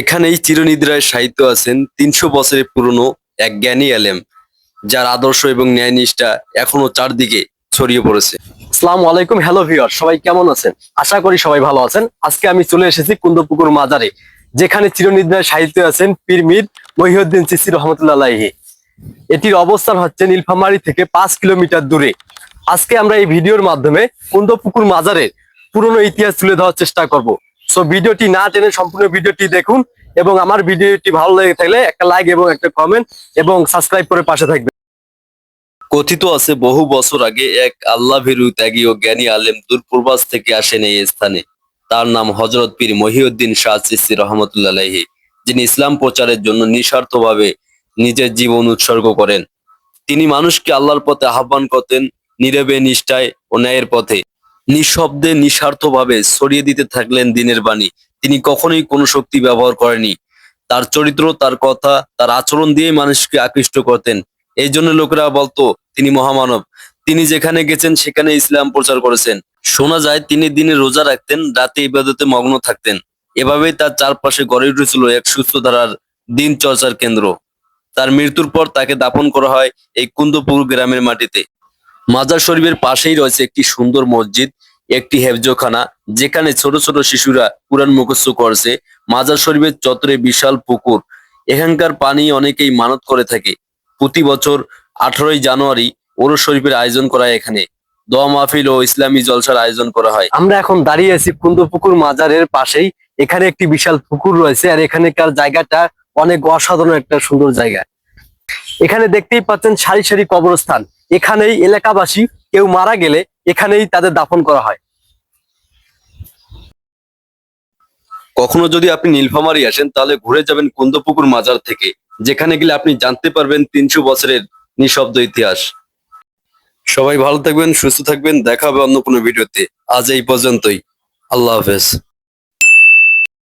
এখানেই চিরনিদ্রায় সাহিত্য আছেন তিনশো বছরের পুরনো এক জ্ঞানী আলেম, যার আদর্শ এবং ন্যায় নিষ্ঠা এখনও চারদিকে ছড়িয়ে পড়েছে। আসসালামু আলাইকুম, হ্যালো ভিউয়ার সবাই কেমন আছেন? আশা করি সবাই ভালো আছেন। আজকে আমি চলে এসেছি কুন্দপুকুর মাজারে, যেখানে চিরনিদ্রায় সাহিত্য আছেন পীরমির মহিউদ্দিন চিসি রহমতুল্লাহ এটির অবস্থান হচ্ছে নীলফামারী থেকে পাঁচ কিলোমিটার দূরে। আজকে আমরা এই ভিডিওর মাধ্যমে কুন্দপুকুর মাজারের পুরনো ইতিহাস তুলে ধরার চেষ্টা করব। সো ভিডিওটি না টেনে সম্পূর্ণ ভিডিওটি দেখুন এবং আমার ভিডিওটি ভালো লেগে থাকলে একটা লাইক এবং একটা কমেন্ট এবং সাবস্ক্রাইব করে পাশে থাকবেন। কথিত আছে, বহু বছর আগে এক আল্লাহ ভীরু ত্যাগী ও জ্ঞানী আলেম দূরপূর্বাস থেকে আসেন এই স্থানে। তার নাম হজরত পীর মহিউদ্দিন শাহ চিস্তি রহমতুল্লাহ যিনি ইসলাম প্রচারের জন্য নিঃস্বার্থভাবে নিজের জীবন উৎসর্গ করেন। তিনি মানুষকে আল্লাহর পথে আহ্বান করতেন নীরবে নিষ্ঠায় ও ন্যায়ের পথে। নিঃশব্দে, নিঃস্বার্থভাবে ছড়িয়ে দিতে থাকলেন দিনের বাণী। তিনি কখনোই কোনো শক্তি ব্যবহার করেনি তার চরিত্র, তার কথা, তার আচরণ দিয়ে মানুষকে আকৃষ্ট করতেন। এই জন্য লোকেরা বলতো, তিনি মহামানব। তিনি যেখানে গেছেন, সেখানে ইসলাম প্রচার করেছেন। শোনা যায়, তিনি দিনে রোজা রাখতেন, রাতে ইবাদতে মগ্ন থাকতেন। এভাবেই তার চারপাশে গড়ে উঠেছিল এক সুস্থ ধারার দিন চর্চার কেন্দ্র। তার মৃত্যুর পর তাকে দাপন করা হয় এই কুন্দপুর গ্রামের মাটিতে। মাজার শরীফের পাশেই রয়েছে একটি সুন্দর মসজিদ, একটি হেফজখানা, যেখানে ছোট ছোট শিশুরা কোরআন মুখস্থ করছে। মাজার শরীফের চত্বরে বিশাল পুকুর। এখানকার পানি অনেকেই মানত করে থাকে। প্রতি বছর আঠারোই জানুয়ারি ওরস শরীফের আয়োজন করা এখানে। দোয়া মাহফিল ও ইসলামী জলসার আয়োজন করা হয়। আমরা এখন দাঁড়িয়ে আছি কুন্দপুকুর মাজারের পাশেই। এখানে একটি বিশাল পুকুর রয়েছে আর এখানকার জায়গাটা অনেক অসাধারণ একটা সুন্দর জায়গা। এখানে দেখতেই পাচ্ছেন সারি সারি কবরস্থান। এখানেই এলাকাবাসী কেউ মারা গেলে এখানেই তাদের দাফন করা হয়। কখনো যদি আপনি নীলফামারী আসেন, তাহলে ঘুরে যাবেন কুন্দপুকুর মাজার থেকে, যেখানে গেলে আপনি জানতে পারবেন তিনশো বছরের নিঃশব্দ ইতিহাস। সবাই ভালো থাকবেন, সুস্থ থাকবেন, দেখা হবে অন্য কোনো ভিডিওতে। আজ এই পর্যন্তই। আল্লাহ হাফেজ।